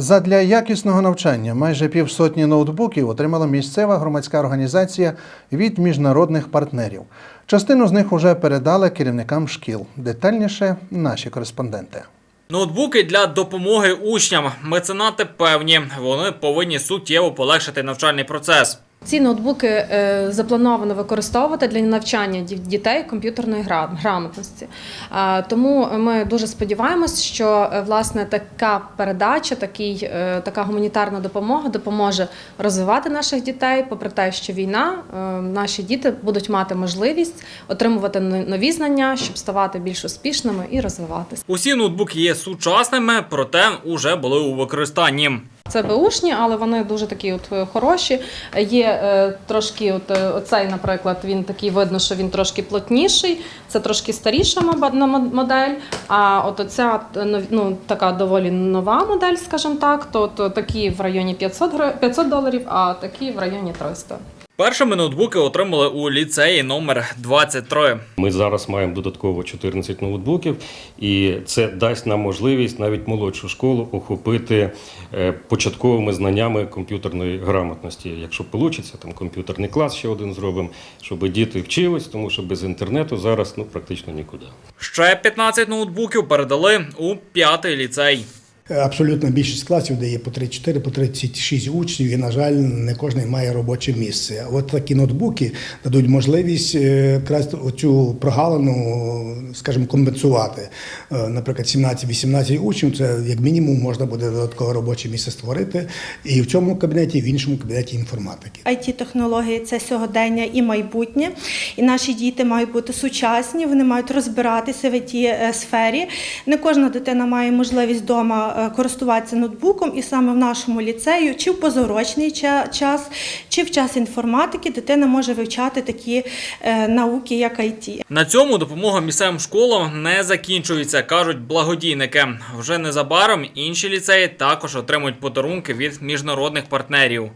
Задля якісного навчання майже півсотні ноутбуків отримала місцева громадська організація від міжнародних партнерів. Частину з них уже передали керівникам шкіл. Детальніше наші кореспонденти. Ноутбуки для допомоги учням. Меценати певні, вони повинні суттєво полегшити навчальний процес. Ці ноутбуки е, заплановано використовувати для навчання ді- дітей комп'ютерної грамотності. Тому ми дуже сподіваємось, що е, власне така передача, такий, е, така гуманітарна допомога допоможе розвивати наших дітей. Попри те, що війна, наші діти будуть мати можливість отримувати но- нові знання, щоб ставати більш успішними і розвиватися. Усі ноутбуки є сучасними, проте уже були у використанні. Це беушні, але вони дуже такі от е, хороші. Є е, трошки, от е, оцей, наприклад, він такий видно, що він трошки плотніший. Це трошки старіша модель. А от оця ну, така доволі нова модель, скажімо так, то, то такі в районі 500, 500 доларів, а такі в районі 300. Першими ноутбуки отримали у ліцеї номер 23. Ми зараз маємо додатково 14 ноутбуків, і це дасть нам можливість навіть молодшу школу охопити е, початковими знаннями комп'ютерної грамотності. Якщо вийде, там комп'ютерний клас ще один зробимо, щоб діти вчились, тому що без інтернету зараз ну практично нікуди. Ще 15 ноутбуків передали у п'ятий ліцей. Абсолютно більшість класів, де є по 34, по 36 учнів, і, на жаль, не кожен має робоче місце. От такі ноутбуки дадуть можливість е, якраз оцю прогалину, скажімо, компенсувати. Е, Наприклад, 17-18 учнів це як мінімум можна буде додаткове робоче місце створити і в цьому кабінеті, і в іншому кабінеті інформатики. it технології це сьогодення і майбутнє. І наші діти мають бути сучасні, вони мають розбиратися в it сфері. Не кожна дитина має можливість вдома е, користуватися ноутбуком, і саме в нашому ліцею, чи в позорочний час, чи в час інформатики дитина може вивчати такі е, науки, як IT. На цьому допомога місцевим школам не закінчується, кажуть благодійники. Вже незабаром інші ліцеї також отримують подарунки від міжнародних партнерів.